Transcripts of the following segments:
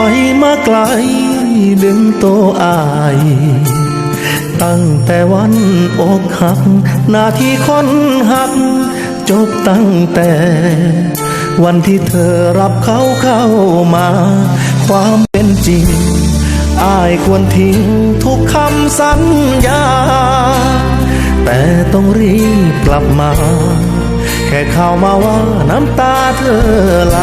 อยมาไกล ดึงโตอาย ตั้งแต่วันอกหัก นาที่คนหัก จบตั้งแต่ วันที่เธอรับเขาเข้ามา ความเป็นจริง อายควรทิ้งทุกคำสัญญา แต่ต้องรีบกลับมา แค่ข่าวมาว่าน้ำตาเธอไหล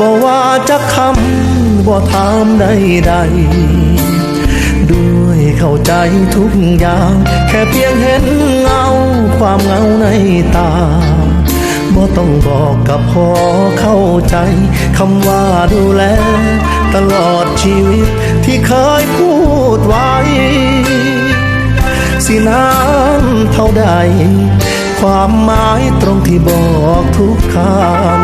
บอกว่าจะคำบ่ถามใดๆด้วยเข้าใจทุกอย่าง แค่เพียงเห็นเงาความเงาในตาบ่ต้องบอกกับพอเข้าใจคำว่าดูแล ตลอดชีวิตที่เคยพูดไว้ สินานเท่าใด ความหมายตรงที่บอกทุกคำ